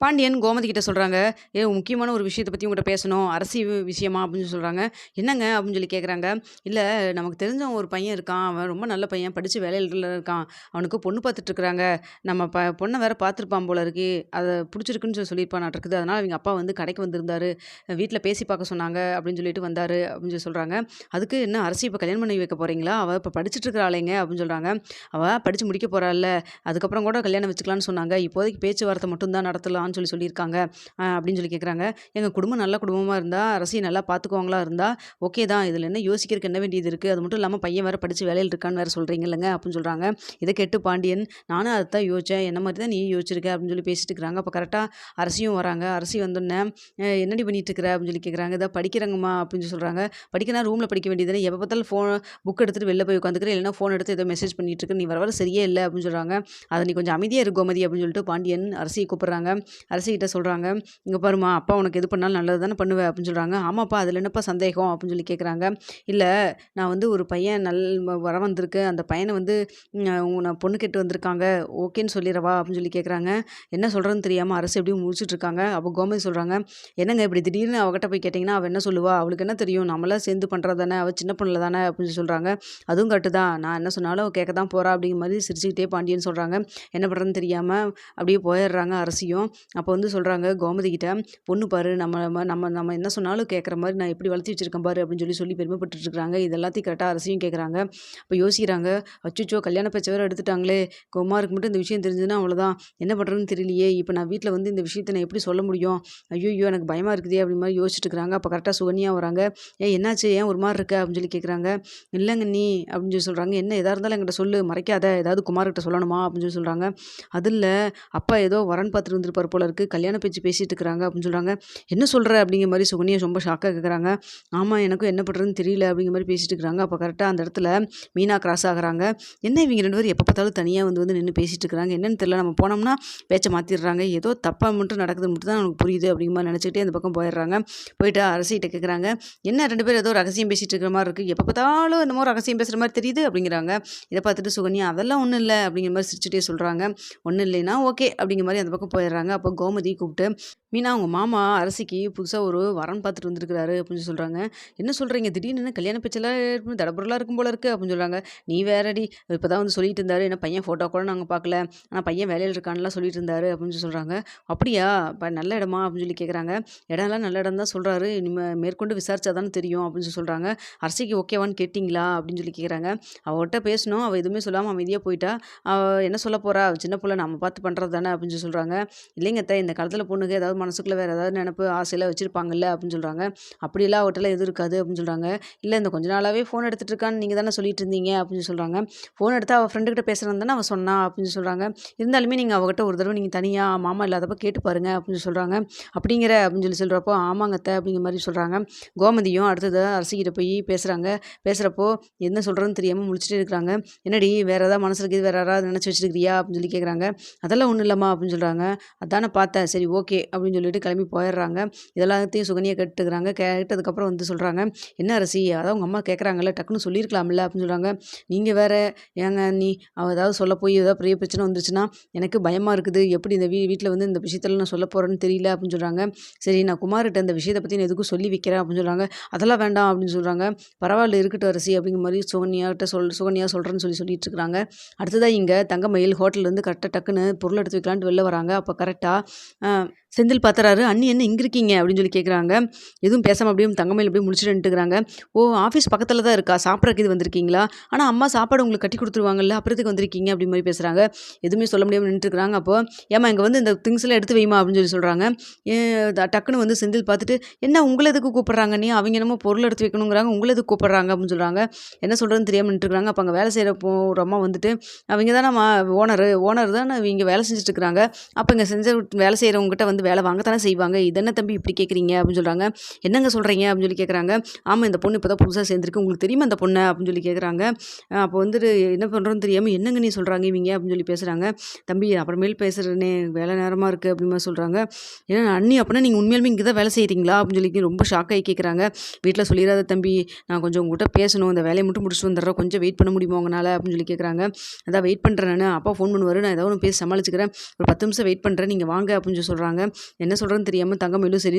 பாண்டியன் கோமதி கிட்ட சொல்கிறாங்க "ஏ முக்கியமான ஒரு விஷயத்தை பற்றி உங்கள்கிட்ட பேசணும். அரசி விஷயமா" அப்படின்னு சொல்கிறாங்க "என்னங்க?" அப்படின்னு சொல்லி கேட்குறாங்க. இல்லை நமக்கு தெரிஞ்சவன் ஒரு பையன் இருக்கான். அவன் ரொம்ப நல்ல பையன். படித்து வேலையில் இருக்கான். அவனுக்கு பொண்ணு பார்த்துட்ருக்குறாங்க நம்ம ப பொண்ணை வேறு பார்த்துருப்பான் போல இருக்கு. அதை பிடிச்சிருக்குன்னு சொல்லி சொல்லியிருப்பானாட்ருக்குது. அதனால் அவங்க அப்பா வந்து கடைக்கு வந்திருந்தாரு. வீட்டில் பேசி பார்க்க சொன்னாங்க அப்படின்னு சொல்லிட்டு வந்தார் அப்படின்னு சொல்லி சொல்கிறாங்க "அதுக்கு என்ன அரசி இப்போ கல்யாணம் பண்ணி வைக்க போகிறீங்களா அவள் இப்போ படிச்சுட்டு இருக்கிறாளேங்க" அப்படின்னு சொல்கிறாங்க அவள் படித்து முடிக்க போகிறாள் அதுக்கப்புறம் கூட கல்யாணம் வச்சுக்கலான்னு சொன்னாங்க. இப்போதைக்கு பேச்சுவார்த்தை மட்டும்தான் நடத்தலாம் நடத்தலாம்னு சொல்லி சொல்லியிருக்காங்க" அப்படின்னு சொல்லி கேட்குறாங்க. எங்கள் குடும்பம் நல்ல குடும்பமாக இருந்தால் அரசியை நல்லா பார்த்துக்குவாங்களா இருந்தால் ஓகே தான். இதில் என்ன யோசிக்கிறதுக்கு என்ன வேண்டியது இருக்குது அது மட்டும் இல்லாமல் பையன் வேறு படித்து வேலையில் இருக்கான்னு வேறு சொல்கிறீங்க இல்லைங்க அப்படின்னு சொல்கிறாங்க இதை கேட்டு பாண்டியன், "நானும் அதை தான் யோசித்தேன் என்ன மாதிரி தான் நீ யோசிச்சிருக்க" அப்படின்னு சொல்லி பேசிட்டு இருக்கிறாங்க. அப்போ கரெக்டாக அரசியும் வராங்க. அரசி வந்தோடனே என்னடி பண்ணிட்டு இருக்கிற?" அப்படின்னு சொல்லி கேட்குறாங்க. இதை படிக்கிறாங்கம்மா அப்படின்னு சொல்லி சொல்கிறாங்க "படிக்கனா ரூமில் படிக்க வேண்டியது எப்போ பார்த்தாலும் ஃபோன் புக் எடுத்துகிட்டு வெளில போய் உட்காந்துக்கிற, இல்லைனா ஃபோன் எடுத்து ஏதோ மெசேஜ் பண்ணிட்டு இருக்கு நீ வர வர சரியே இல்லை அப்படின்னு சொல்கிறாங்க அதை நீ கொஞ்சம் அமைதியாக இரு கோமதி" அப்படின்னு சொல்லிட்டு பாண்டியன் அரசியை கூப்பிட்றாங்க அரசிக்கிட்ட சொல்கிறாங்க இங்கே பாரும்மா, அப்பா உனக்கு எது பண்ணாலும் நல்லது தானே பண்ணுவேன் அப்படின்னு சொல்கிறாங்க "ஆமாப்பா, அதில் என்னப்பா சந்தேகம்?" அப்படின்னு சொல்லி கேட்குறாங்க. இல்லை நான் வந்து ஒரு பையன் நல் வர வந்திருக்கு. அந்த பையனை வந்து நான் பொண்ணு கேட்டு வந்திருக்காங்க. ஓகேன்னு சொல்லிடவா அப்படின்னு சொல்லி கேட்குறாங்க. என்ன சொல்கிறேன்னு தெரியாமல் அரசு எப்படியும் முடிச்சுட்ருக்காங்க அப்போ கோமதி சொல்கிறாங்க "என்னங்க இப்படி திடீர்னு அவகிட்ட போய் கேட்டிங்கன்னா அவள் என்ன சொல்லுவா? அவளுக்கு என்ன தெரியும்? நம்மலாம் சேர்ந்து பண்ணுறது தானே. அவள் சின்ன பொண்ணில் தானே" அப்படின்னு சொல்லி "அதுவும் கட்டு தான். நான் என்ன சொன்னாலும் கேட்க தான் போகிறா அப்படிங்கிற மாதிரி சிரிச்சுக்கிட்டே பாண்டியன்னு சொல்கிறாங்க என்ன பண்ணுறதுன்னு தெரியாமல் அப்படியே போயிடுறாங்க அரசியும். அப்போ வந்து சொல்கிறாங்க கோமதி கிட்ட, "பொண்ணு பாரு நம்ம நம்ம நம்ம என்ன சொன்னாலும் கேட்குற மாதிரி நான் எப்படி வளர்த்தி வச்சிருக்கேன் பாரு" அப்படின்னு சொல்லி சொல்லி பெருமைப்பட்டுருக்காங்க இது எல்லாத்தையும் கரெக்டாக அரசியும் கேட்குறாங்க. இப்போ யோசிக்கிறாங்க, அச்சுச்சோ கல்யாண பேச்சை வேறு எடுத்துட்டாங்களே! குமாருக்கு மட்டும் இந்த விஷயம் தெரிஞ்சதுன்னா அவ்வளோதான். என்ன பண்ணுறதுன்னு தெரியலையே! இப்போ நான் வீட்டில் வந்து இந்த விஷயத்தை நான் எப்படி சொல்ல முடியும்? ஐய்யய்யோ! எனக்கு பயமாக இருக்குதே!" அப்படி மாதிரி யோசிச்சுட்டு இருக்கிறாங்க. அப்போ கரெக்டாக சுகன்யா வராங்க. "ஏன் என்னாச்சு? ஏன் ஒரு மாதிரி இருக்க?" அப்படின்னு சொல்லி கேட்குறாங்க. இல்லைங்க நீ அப்படின்னு சொல்லி சொல்கிறாங்க "என்ன எதாக இருந்தாலும் என்கிட்ட சொல்லு. மறைக்காத. ஏதாவது குமார்கிட்ட சொல்லணுமா?" அப்படின்னு சொல்லி சொல்கிறாங்க "அது இல்லை அப்பா ஏதோ வரன் பார்த்துட்டு வந்திருப்பார் போல இருக்குது கல்யாண பேச்சு பேசிட்டு இருக்கிறாங்க" அப்படின்னு சொல்கிறாங்க "என்ன சொல்கிற அப்படிங்கிற மாதிரி சுகன்யா ரொம்ப ஷாக்காக கேட்குறாங்க. ஆமாம் எனக்கும் என்ன பண்ணுறதுன்னு தெரியல" அப்படிங்கிற மாதிரி பேசிட்டு இருக்கிறாங்க. அப்போ கரெக்டாக அந்த இடத்துல மீனா கிராஸ் ஆகுறாங்க. "என்ன இவங்க ரெண்டு பேரும் எப்போ பார்த்தாலும் தனியாக வந்து வந்து நின்று பேசிட்டு இருக்கிறாங்க. என்னன்னு தெரியல. நம்ம போனோம்னா பேச்சை மாற்றிடுறாங்க ஏதோ தப்பாக மட்டும் நடக்குது மட்டும் தான் நமக்கு புரியுது" அப்படிங்கிற மாதிரி நினச்சிக்கிட்டே அந்த பக்கம் போயிடுறாங்க. போயிட்டு அரசிகிட்ட கேட்குறாங்க, "என்ன ரெண்டு பேரும் ஏதோ ரகசியம் பேசிட்டு இருக்கிற மாதிரி இருக்குது எப்போ பார்த்தாலும் என்னமோ ரகசியம் பேசுகிற மாதிரி தெரியுது" அப்படிங்கிறாங்க. இதை பார்த்துட்டு சுகன்யா, "அதெல்லாம் ஒன்றும் இல்லை அப்படிங்கிற மாதிரி சிரிச்சுட்டே சொல்கிறாங்க ஒன்றும் இல்லைன்னா ஓகே" அப்படிங்கிற மாதிரி அந்த பக்கம் போயிடுறாங்க. அப்போ அப்போ கோமதி கூப்பிட்டு, "மீனா அவங்க மாமா அரசிக்கு புதுசாக ஒரு வரன் பார்த்துட்டு வந்திருக்கிறாரு" அப்படின்னு சொல்கிறாங்க "என்ன சொல்கிறீங்க திடீர்னு கல்யாண பேச்செல்லாம் தடபுரலாக இருக்கும் போல இருக்கு" அப்படின்னு சொல்கிறாங்க "நீ வேறடி. இப்போ தான் வந்து சொல்லிட்டு இருந்தாரு. என்ன பையன் ஃபோட்டோ கூட நாங்கள் பார்க்கல. ஆனால் பையன் வேலையில் இருக்கான்லாம் சொல்லிட்டு இருந்தாரு" அப்படின்னு சொல்கிறாங்க "அப்படியா? இப்போ நல்ல இடமா?" அப்படின்னு சொல்லி கேட்குறாங்க. "இடம்லாம் நல்ல இடம் தான் சொல்கிறாரு இனிமே மேற்கொண்டு விசாரிச்சா தானே தெரியும்" அப்படின்னு சொல்லி சொல்கிறாங்க "அரசிக்கு ஓகேவான்னு கேட்டிங்களா அப்படின்னு சொல்லி கேட்குறாங்க. அவகிட்ட பேசினோம். அவள் எதுவுமே சொல்லாமல் அமைதியாக போயிட்டா. அவள் என்ன சொல்ல போகிறா சின்ன பிள்ளை நம்ம பார்த்து பண்ணுறது தானே அப்படின்னு சொல்லி சொல்கிறாங்க "இல்லைங்க அத்தை. இந்த காலத்தில் பொண்ணுக்கு ஏதாவது மனசுக்குள்ள வேறு ஏதாவது நினப்பு ஆசையெல்லாம் வச்சுருப்பாங்கல்ல? அப்படின்னு சொல்கிறாங்க "அப்படிலாம் அவட்டெல்லாம் எதுவும் இருக்காது" அப்படின்னு சொல்கிறாங்க இல்லை இந்த கொஞ்ச நாளாகவே ஃபோன் எடுத்துகிட்டு இருக்கான்னு நீங்கள் தானே சொல்லிட்டு இருந்தீங்க" அப்படின்னு சொல்கிறாங்க "ஃபோன் எடுத்து அவள் ஃப்ரெண்டுக்கிட்ட கிட்ட தானே அவன் சொன்னா" அப்படின்னு சொல்கிறாங்க "இருந்தாலுமே நீங்கள் அவகிட்ட ஒரு தடவை நீங்கள் தனியாக மாமா இல்லாதப்ப கேட்டு பாருங்க" அப்படின்னு சொல்கிறாங்க "அப்படிங்கிற" அப்படின்னு சொல்லி சொல்கிறப்போ ஆமாங்கத்தை அப்படிங்கிற மாதிரி சொல்கிறாங்க கோமதியும் அடுத்தது அரசிக்கிட்ட போய் பேசுகிறாங்க பேசுகிறப்போ என்ன சொல்கிறதுன்னு தெரியாமல் முடிச்சுட்டு இருக்கிறாங்க. "என்னடி வேறு ஏதாவது மனசுக்கு இருக்குது வேறு யாராவது நினச்சி வச்சுருக்கிறியா? அப்படின்னு சொல்லி கேட்குறாங்க. "அதெல்லாம் ஒன்றும் இல்லைம்மா அப்படின்னு சொல்கிறாங்க அதான் பார்த்தேன். சரி ஓகே" அப்படின்னு சொல்லிட்டு கிளம்பி போயிடுறாங்க. இதெல்லாத்தையும் சுகன்யா கேட்டுக்கிறாங்க. கேட்டதுக்கப்புறம் வந்து சொல்கிறாங்க "என்ன அரசி, அதான் உங்கள் அம்மா கேட்குறாங்கல்ல, டக்குன்னு சொல்லியிருக்கலாம்ல" அப்படின்னு சொல்கிறாங்க நீங்கள் வேற ஏங்க நீ அவள் ஏதாவது சொல்ல போய் ஏதாவது பெரிய பிரச்சனை வந்துருச்சுன்னா, எனக்கு பயமாக இருக்குது. எப்படி இந்த வீ வீட்டில் வந்து இந்த விஷயத்தில் நான் சொல்ல போகிறேன்னு தெரியல" அப்படின்னு சொல்கிறாங்க "சரி நான் குமார்கிட்ட இந்த விஷயத்தை பற்றி நான் எதுக்கும் சொல்லி வைக்கிறேன்" அப்படின்னு சொல்கிறாங்க "அதெல்லாம் வேண்டாம்" அப்படின்னு சொல்கிறாங்க "பரவாயில்ல இருக்கட்டும் அரசி" அப்படிங்கிற மாதிரி சுகன்யாகிட்ட சொல் சுகன்யா சொல்கிறேன்னு சொல்லி சொல்லிட்டு இருக்கிறாங்க. அடுத்ததாக இங்கே தங்கமயில் ஹோட்டல்லேருந்து கரெக்டாக டக்குன்னு பொருள் எடுத்து வைக்கலான்ட்டு வெளில வராங்க. அப்போ கரெக்டாக செந்தில் பார்த்துறாரு. "அண்ணி என்ன இங்கே இருக்கீங்க?" அப்படின்னு சொல்லி கேட்குறாங்க. எதுவும் பேசாமல் அப்படியே தங்கமையில் அப்படியே முழிச்சுட்டு "ஓ! ஆஃபீஸ் பக்கத்தில் தான் இருக்கா? சாப்பிட்றக்கு இது வந்திருக்கீங்களா? ஆனால் அம்மா சாப்பாடு உங்களுக்கு கட்டி கொடுத்துருவாங்கல்ல அப்புறத்துக்கு வந்திருக்கீங்க?" அப்படி மாதிரி பேசுகிறாங்க எதுவுமே சொல்ல முடியாமல் நின்னுட்டுருக்காங்க. அப்போ, "ஏம்மா இங்கே வந்து இந்த திங்ஸ்லாம் எடுத்து வைம்மா" அப்படின்னு சொல்லி சொல்கிறாங்க டக்குன்னு வந்து செந்தில் பார்த்துட்டு, "என்ன உங்களை எதுக்கு கூப்பிட்றாங்க நீ அவங்க என்னமோ பொருள் எடுத்து வைக்கணுங்கிறாங்க. உங்களை எதுக்கு கூப்பிட்றாங்க அப்படின்னு சொல்கிறாங்க என்ன சொல்கிறதுன்னு தெரியாமல் நின்னுட்டுருக்காங்க. அப்போ அங்கே வேலை செய்கிற ஒரு அம்மா வந்துட்டு, அவங்க தான் ஓனரு. ஓனர் தான் இவங்க வேலை செஞ்சுட்டு இருக்கிறாங்க. அப்போ இங்கே செஞ்ச வேலை செய்கிறவங்ககிட்ட வந்து வேலை வாங்க தானே செய்வாங்க. இது என்ன தம்பி இப்படி கேட்குறீங்க?" அப்படின்னு சொல்கிறாங்க "என்னங்க சொல்கிறீங்க அப்படின்னு சொல்லி கேட்குறாங்க. ஆமாம் இந்த பொண்ணு இப்போ தான் புதுசாக சேர்ந்துருக்கு உங்களுக்கு தெரியுமா இந்த பொண்ணு அப்படின்னு சொல்லி கேட்குறாங்க. அப்போ வந்துட்டு என்ன பண்ணுறோன்னு தெரியாமல் "என்னங்க நீ சொல்கிறாங்க இவங்க அப்படின்னு சொல்லி பேசுகிறாங்க "தம்பி அப்புறமேல் பேசுகிறனே வேலை நேரமாக இருக்குது அப்படின்னு சொல்கிறாங்க ஏன்னா அண்ணி அப்படின்னா நீங்கள் உண்மையாலுமே இங்கே தான் வேலை செய்கிறீங்களா அப்படின்னு சொல்லி ரொம்ப ஷாக்காகி கேட்குறாங்க. வீட்டில் சொல்லிடாத தம்பி. நான் கொஞ்சம் உங்கள்கிட்ட பேசணும். இந்த வேலையை மட்டும் முடிச்சுட்டு வந்துடுறேன். கொஞ்சம் வெயிட் பண்ண முடியுமா உங்களால் அப்படின்னு சொல்லி கேட்குறாங்க. "அதான் வெயிட் பண்ணுறேன் நான் அப்பா ஃபோன் பண்ணுவார் நான் ஏதாவது ஒன்று பேசி சமாளிச்சுக்கிறேன். ஒரு 10 நிமிஷம் வெயிட் பண்ணுறேன் நீங்கள் நீங்கள் வாங்க அப்படின்னு சொல்லி சொல்கிறாங்க என்ன சொல்கிறேன்னு தெரியாமல் தங்கமயிலும் சரின்னு